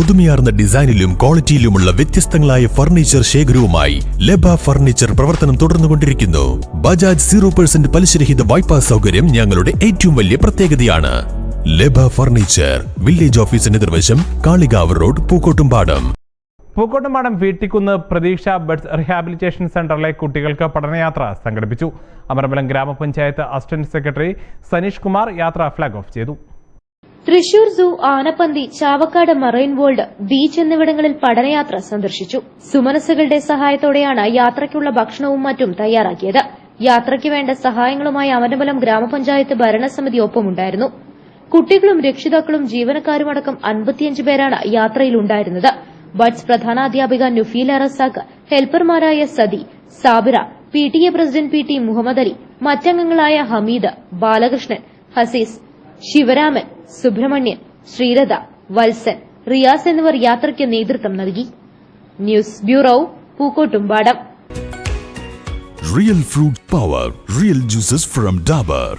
പുതുമയാർന്ന ഡിസൈനിലും ക്വാളിറ്റിയിലുമുള്ള വ്യത്യസ്തങ്ങളായ ഫർണിച്ചർ ശേഖരവുമായി ലബ ഫർണിച്ചർ പ്രവർത്തനം തുടർന്നുകൊണ്ടിരിക്കുന്നു. ബജാജ് സീറോ പെർസെന്റ് പലിശരഹിത വായ്പാ സൗകര്യം ഞങ്ങളുടെ ഏറ്റവും വലിയ പ്രത്യേകതയാണ്. ലബ ഫർണിച്ചർ വില്ലേജ് ഓഫീസിന് നിർവശം Kalikavu road Pookkottumpadam. Pookkottumpadam Veettikkunnu Pratheeksha buds rehabilitation സെന്ററിലെ കുട്ടികൾക്ക് പഠനയാത്ര സംഘടിപ്പിച്ചു. അമരമ്പലം ഗ്രാമപഞ്ചായത്ത് അസിസ്റ്റന്റ് സെക്രട്ടറി സനീഷ് കുമാർ യാത്ര ഫ്ലാഗ് ഓഫ് ചെയ്തു. തൃശൂർ സൂ ആനപ്പന്തി ചാവക്കാട് മറൈൻ വേൾഡ് ബീച്ച് എന്നിവിടങ്ങളിൽ പഠനയാത്ര സന്ദർശിച്ചു. സുമനസ്സുകളുടെ സഹായത്തോടെയാണ് യാത്രയ്ക്കുള്ള ഭക്ഷണവും മറ്റും തയ്യാറാക്കിയത്. യാത്രയ്ക്ക് വേണ്ട സഹായങ്ങളുമായി അമനബലം ഗ്രാമപഞ്ചായത്ത് ഭരണസമിതി ഒപ്പമുണ്ടായിരുന്നു. കുട്ടികളും രക്ഷിതാക്കളും ജീവനക്കാരുമടക്കം അൻപത്തിയഞ്ച് പേരാണ് യാത്രയിലുണ്ടായിരുന്നത്. ബഡ്സ് പ്രധാനാധ്യാപിക Nufeela Razak ഹെൽപ്പർമാരായ Sathi Sabira P T A president P T Muhammad Ali മറ്റംഗങ്ങളായ Hameed Balakrishnan ഹസീസ് Sivaraman Subramanian Sreelatha Valsan Riyas എന്നിവർ യാത്രയ്ക്ക് നേതൃത്വം നൽകി. News bureau Pookkottumpadam. Real fruit power real juices from Dabur